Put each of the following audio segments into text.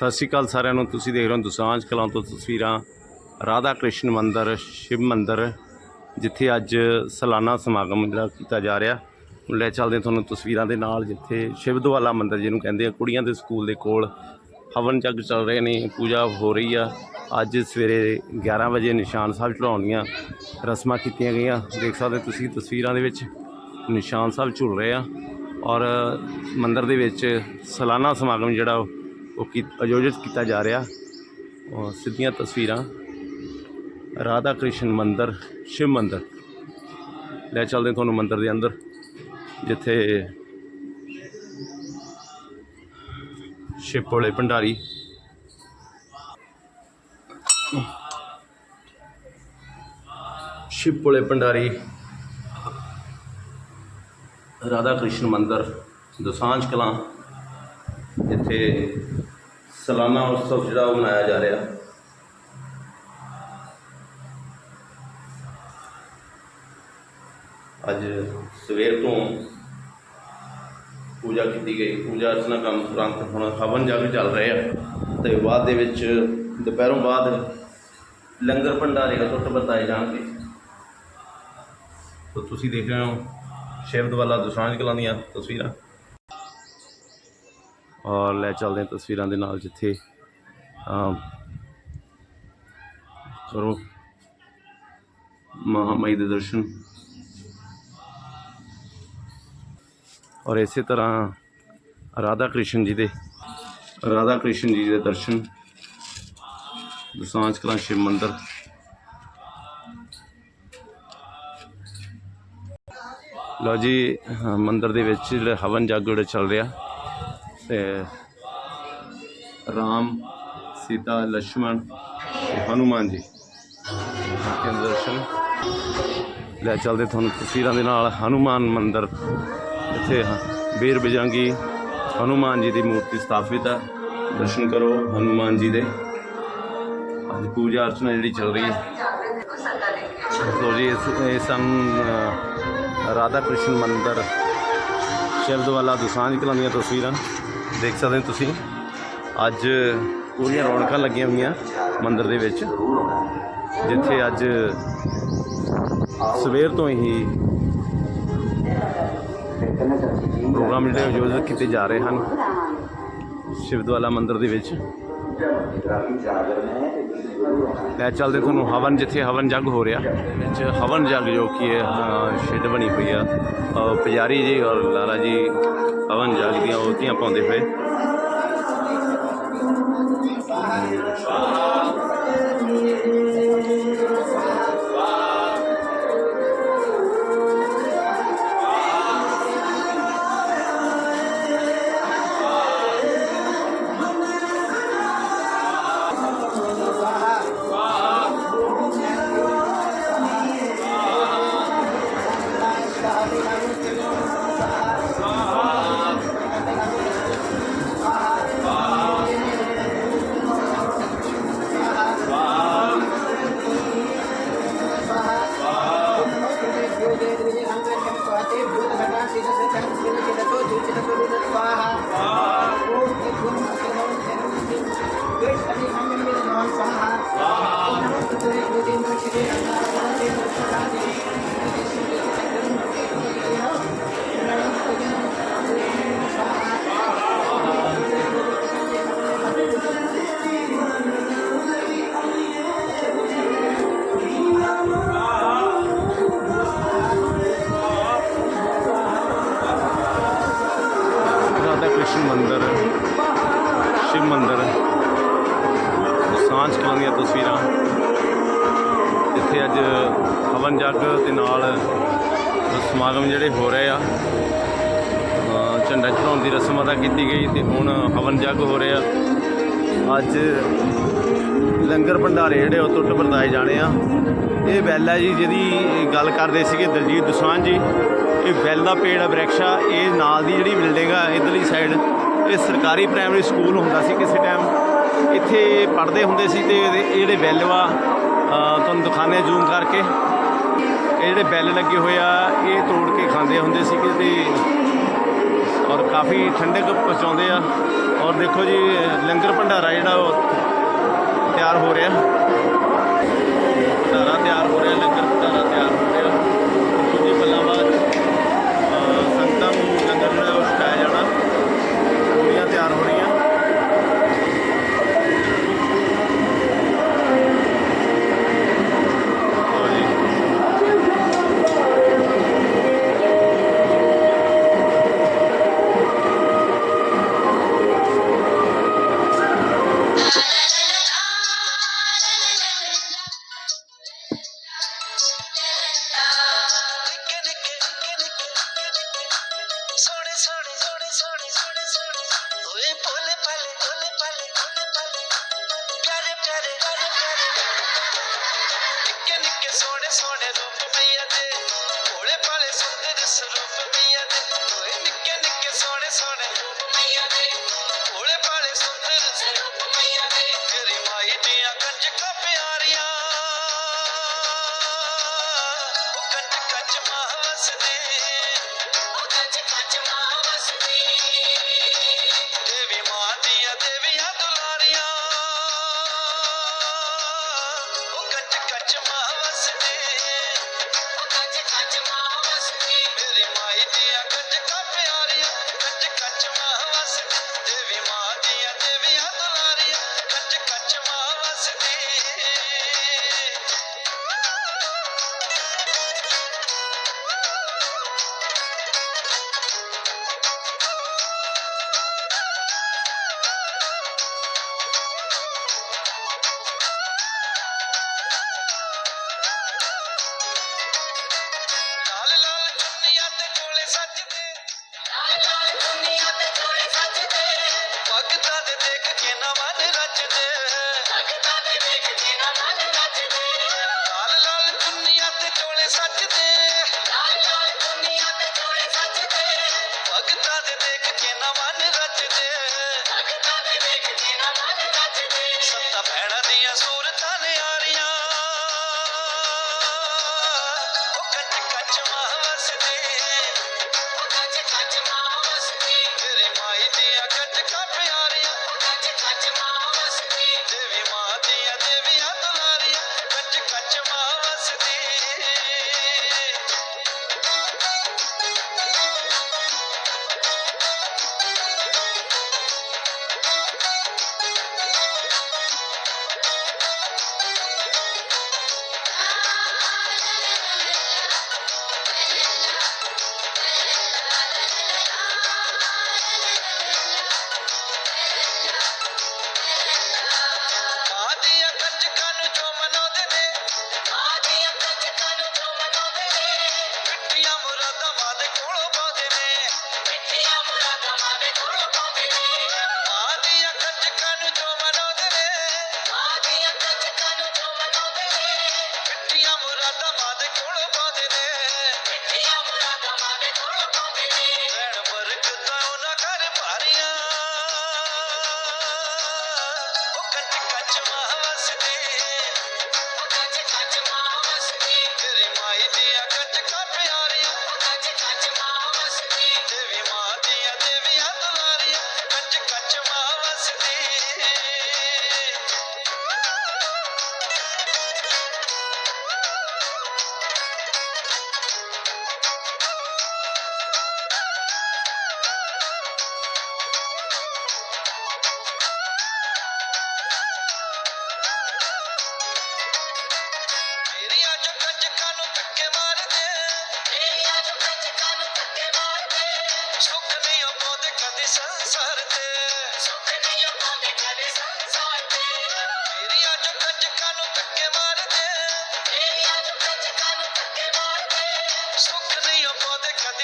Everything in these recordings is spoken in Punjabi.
ਸਤਿ ਸ਼੍ਰੀ ਅਕਾਲ ਸਾਰਿਆਂ ਨੂੰ। ਤੁਸੀਂ ਦੇਖ ਰਹੇ ਹੋ ਦੁਸਾਂਝ ਕਲਾਂ ਤੋਂ ਤਸਵੀਰਾਂ। ਰਾਧਾ ਕ੍ਰਿਸ਼ਨ ਮੰਦਿਰ, ਸ਼ਿਵ ਮੰਦਿਰ, ਜਿੱਥੇ ਅੱਜ ਸਾਲਾਨਾ ਸਮਾਗਮ ਜਿਹੜਾ ਕੀਤਾ ਜਾ ਰਿਹਾ। ਹੁਣ ਲੈ ਚੱਲਦੇ ਹਾਂ ਤੁਹਾਨੂੰ ਤਸਵੀਰਾਂ ਦੇ ਨਾਲ, ਜਿੱਥੇ ਸ਼ਿਵ ਦੁਆਲਾ ਮੰਦਿਰ ਜਿਹਨੂੰ ਕਹਿੰਦੇ ਆ, ਕੁੜੀਆਂ ਦੇ ਸਕੂਲ ਦੇ ਕੋਲ ਹਵਨ ਜਗ ਚੱਲ ਰਹੇ ਨੇ, ਪੂਜਾ ਹੋ ਰਹੀ ਆ। ਅੱਜ ਸਵੇਰੇ 11 ਵਜੇ ਨਿਸ਼ਾਨ ਸਾਹਿਬ ਚੜਾਉਣ ਦੀਆਂ ਰਸਮਾਂ ਕੀਤੀਆਂ ਗਈਆਂ। ਦੇਖ ਸਕਦੇ ਹੋ ਤੁਸੀਂ ਤਸਵੀਰਾਂ ਦੇ ਵਿੱਚ ਨਿਸ਼ਾਨ ਸਾਹਿਬ ਝੁਲ ਰਹੇ ਆ। ਔਰ ਮੰਦਿਰ ਦੇ ਵਿੱਚ ਸਾਲਾਨਾ ਸਮਾਗਮ ਜਿਹੜਾ ਉਹ ਉਹ ਕੀ, ਆਯੋਜਿਤ ਕੀਤਾ ਜਾ ਰਿਹਾ ਔਰ ਸਿੱਧੀਆਂ ਤਸਵੀਰਾਂ ਰਾਧਾ ਕ੍ਰਿਸ਼ਨ ਮੰਦਿਰ, ਸ਼ਿਵ ਮੰਦਿਰ। ਲੈ ਚੱਲਦੇ ਤੁਹਾਨੂੰ ਮੰਦਿਰ ਦੇ ਅੰਦਰ, ਜਿੱਥੇ ਸ਼ਿਵ ਭੋਲੇ ਭੰਡਾਰੀ। ਸ਼ਿਵ ਭੋਲੇ ਭੰਡਾਰੀ, ਰਾਧਾ ਕ੍ਰਿਸ਼ਨ ਮੰਦਿਰ, ਦਸਾਂਝ ਕਲਾਂ ਇੱਥੇ ਸਾਲਾਨਾ ਉਤਸਵ ਜਿਹੜਾ ਉਹ ਮਨਾਇਆ ਜਾ ਰਿਹਾ। ਅੱਜ ਸਵੇਰ ਤੋਂ ਪੂਜਾ ਕੀਤੀ ਗਈ। ਪੂਜਾ ਅਰਚਨਾ ਕੰਮ ਤੁਰੰਤ ਹੁਣ ਹਵਨ ਜਗ ਚੱਲ ਰਹੇ ਆ ਤੇ ਬਾਅਦ ਦੇ ਵਿੱਚ ਦੁਪਹਿਰੋਂ ਬਾਅਦ ਲੰਗਰ ਭੰਡਾਰੇ ਦਾ ਟੁੱਟ ਬਤਾਏ ਜਾਣਗੇ। ਤਾਂ ਤੁਸੀਂ ਦੇਖ ਰਹੇ ਹੋ ਸ਼ਿਵਦਵਾਲਾ ਦੁਸਾਂਝ ਕਲਾਂ ਦੀਆਂ ਤਸਵੀਰਾਂ। ਔਰ ਲੈ ਚੱਲਦੇ ਹਾਂ ਤਸਵੀਰਾਂ ਦੇ ਨਾਲ ਜਿੱਥੇ ਕਰੋ ਮਹਾਮਾਈ ਦੇ ਦਰਸ਼ਨ। ਔਰ ਇਸੇ ਤਰ੍ਹਾਂ ਰਾਧਾ ਕ੍ਰਿਸ਼ਨ ਜੀ ਦੇ, ਰਾਧਾ ਕ੍ਰਿਸ਼ਨ ਜੀ ਦੇ ਦਰਸ਼ਨ ਦਸਾਂਝ ਕਲਾਂ ਸ਼ਿਵ ਮੰਦਿਰ। ਲਓ ਜੀ ਮੰਦਿਰ ਦੇ ਵਿੱਚ ਜਿਹੜਾ ਹਵਨ ਜਗ ਜਿਹੜਾ ਚੱਲ ਰਿਹਾ। ਰਾਮ, ਸੀਤਾ ਲక్ష్మణ ਤੇ ਹਨੂਮਾਨ ਜੀ। ਕੇ ਦਰਸ਼ਨ। ਲੈ ਚੱਲਦੇ ਤੁਹਾਨੂੰ ਤਸਵੀਰਾਂ ਦੇ ਨਾਲ। ਹਨੂਮਾਨ ਮੰਦਰ ਇੱਥੇ ਬੀਰ ਬਜੰਗੀ ਹਨੂਮਾਨ ਜੀ ਦੀ ਮੂਰਤੀ ਸਥਾਪਿਤ ਹੈ ਦਰਸ਼ਨ ਕਰੋ ਹਨੂਮਾਨ ਜੀ ਦੇ। ਅੱਜ ਪੂਜਾ ਅਰਚਨਾ ਜਿਹੜੀ ਚੱਲ ਰਹੀ ਹੈ। ਲੋ ਜੀ, ਇਸ ਸੰ ਰਾਧਾ ਕ੍ਰਿਸ਼ਨ ਮੰਦਿਰ। ਸ਼ਬਦਵਾਲਾ ਦੁਸਾਂਝ ਕਲਾਂ ਦੀਆਂ ਤਸਵੀਰਾਂ। ਦੇਖ ਸਕਦੇ ਹੋ ਤੁਸੀਂ। ਅੱਜ ਪੂਰੀਆਂ ਰੌਣਕਾਂ ਲੱਗੀਆਂ ਹੋਈਆਂ ਮੰਦਿਰ ਦੇ ਵਿੱਚ। ਜਿੱਥੇ ਅੱਜ ਸਵੇਰ ਤੋਂ ਹੀ ਪ੍ਰੋਗਰਾਮ ਜਿਹੜੇ ਆਯੋਜਿਤ ਕੀਤੇ ਜਾ ਰਹੇ ਹਨ। ਸ਼ਿਵਦਵਾਲਾ ਮੰਦਿਰ ਦੇ ਵਿੱਚ। ਲੈ ਚੱਲਦੇ ਤੁਹਾਨੂੰ ਹਵਨ ਜਿੱਥੇ ਹਵਨ ਜਗ ਹੋ ਰਿਹਾ। ਵਿੱਚ ਹਵਨ ਜਗ ਜੋ ਕਿ ਹੈ ਸ਼ੈੱਡ ਬਣੀ ਹੋਈ ਆ। ਅ, ਪੁਜਾਰੀ ਜੀ ਔਰ ਲਾਲਾ ਜੀ ਹਵਨ ਜਗ ਦੀਆਂ ਉਹਤੀਆਂ ਪਾਉਂਦੇ ਸ਼ਿਵ ਮੰਦਿਰ। ਸਾਂਝ ਕਲਾਂ ਦੀਆਂ ਤਸਵੀਰਾਂ। ਜਿੱਥੇ ਅੱਜ ਹਵਨ ਜੱਗ ਦੇ ਨਾਲ ਸਮਾਗਮ ਜਿਹੜੇ ਹੋ ਰਹੇ ਆ। ਝੰਡਾ ਚੜਾਉਣ ਦੀ ਰਸਮ ਅਦਾ ਕੀਤੀ ਗਈ ਤੇ ਹੁਣ ਹਵਨ ਜਗ ਹੋ ਰਿਹਾ ਅੱਜ ਲੰਗਰ ਭੰਡਾਰੇ ਜਿਹੜੇ ਉਹ ਟੁੱਟ ਵਰਤਾਏ ਜਾਣੇ ਆ। ਇਹ ਵੈਲ ਹੈ ਜੀ, ਜਿਹਦੀ ਗੱਲ ਕਰਦੇ ਸੀਗੇ ਦਲਜੀਤ ਦੁਸਾਂਝ ਜੀ। ਇਹ ਵੈਲ ਦਾ ਪੇੜ ਆ, ਬ੍ਰਿਕਸ਼ਾ ਇਹ ਨਾਲ ਦੀ ਜਿਹੜੀ ਬਿਲਡਿੰਗ ਆ, ਇਧਰਲੀ ਸਾਈਡ ਇਹ ਸਰਕਾਰੀ ਪ੍ਰਾਇਮਰੀ ਸਕੂਲ ਹੁੰਦਾ ਸੀ ਕਿਸੇ ਟਾਈਮ, ਇੱਥੇ ਪੜ੍ਹਦੇ ਹੁੰਦੇ ਸੀ ਤੇ ਇਹ ਜਿਹੜੇ ਬੈਲ ਵਾ ਤੁਹਾਨੂੰ ਦਿਖਾਣੇ ਜ਼ੂਮ ਕਰਕੇ। ਇਹ ਜਿਹੜੇ ਬੈਲ ਲੱਗੇ ਹੋਏ ਆ, ਇਹ ਤੋੜ ਕੇ ਖਾਂਦੇ ਹੁੰਦੇ ਸੀ ਤੇ ਔਰ ਕਾਫੀ ਠੰਡੇ ਠੰਡਕ ਪਹੁੰਚਾਉਂਦੇ ਆ। ਔਰ ਦੇਖੋ ਜੀ, ਲੰਗਰ ਭੰਡਾਰਾ ਜਿਹੜਾ ਤਿਆਰ ਹੋ ਰਿਹਾ।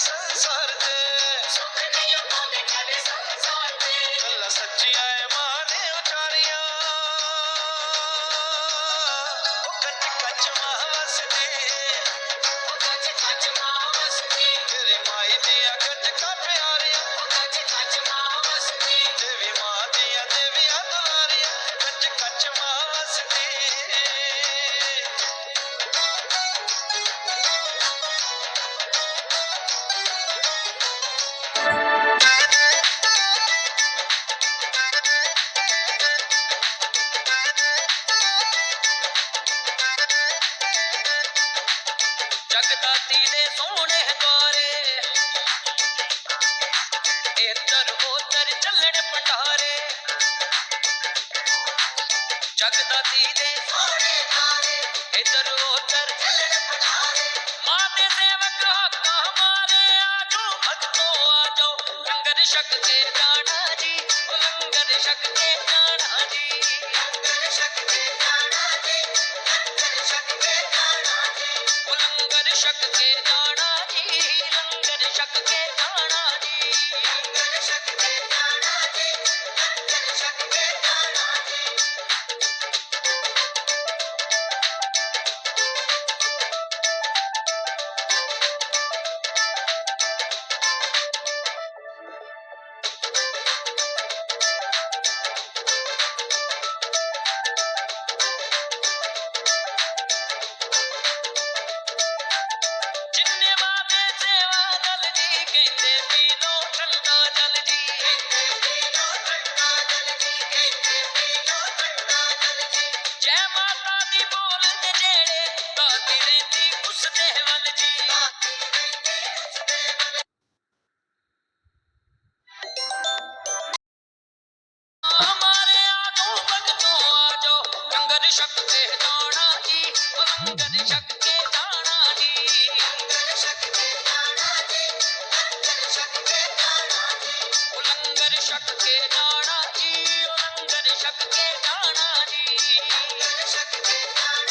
ਸੰਸਾਰ ਤੇ। ਸੁਖ ਨਹੀਂ ਉਹ ਕੋਲੇ ਕਦੇ ਸੰਸਾਰ ਤੇ। ਗੱਲਾਂ ਸੱਚੀਆਂ ਇੱਧਰ ਉੱਧਰ ਚੱਲਣ ਭੰਡਾਰੇ ਜਗਦਾਤੀ ਦੇ ਸੋਹਣੇ ਦੁਆਰੇ ਇੱਧਰ ਉੱਧਰ ਚੱਲਣ ਭੰਡਾਰੇ ਮਾਂ ਦੇ ਸੇਵਕ ਹੱਕਾਂ ਮਾਰੇ। ਆਜੋ ਭਗਤੋ ਆਜੋ। ਲੰਗਰ ਛਕ ਕੇ ਜਾਣਾ ਜੀ। ਲੰਗਰ ਛਕ ਕੇ ਜਾਣਾ ਜੀ। ਲੰਗਰ ਛਕ ਕੇ ਛਕ ਕੇ ਜਾਣਾ ਜੀ ਲੰਗਰ ਛਕ ਕੇ ਜਾਣਾ ਜੀ। ਲੰਗਰ ਛਕ ਕੇ ਜਾਣਾ ਜੀ ਲੰਗਰ ਛਕ ਕੇ ਕੇ ਜਾਣਾ ਜੀ ਲੰਗਰ ਕੇ ਜਾਣਾ ਜੀ ਲੰਗਰ ਕੇ ਜਾਣਾ ਜੀ ਲੰਗਰ ਕੇ ਜਾਣਾ ਜੀ ਲੰਗਰ ਕੇ ਜਾਣਾ ਜੀ ਲੰਗਰ ਕੇ ਜਾਣਾ ਜੀ ਲੰਗਰ ਕੇ ਜਾਣਾ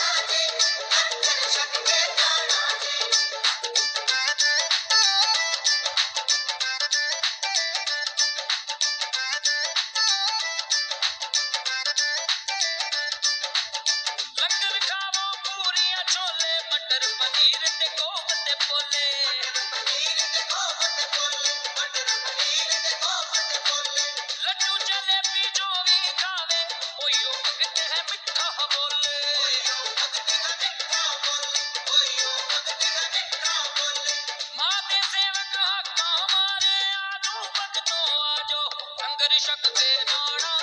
ਲੰਗਰ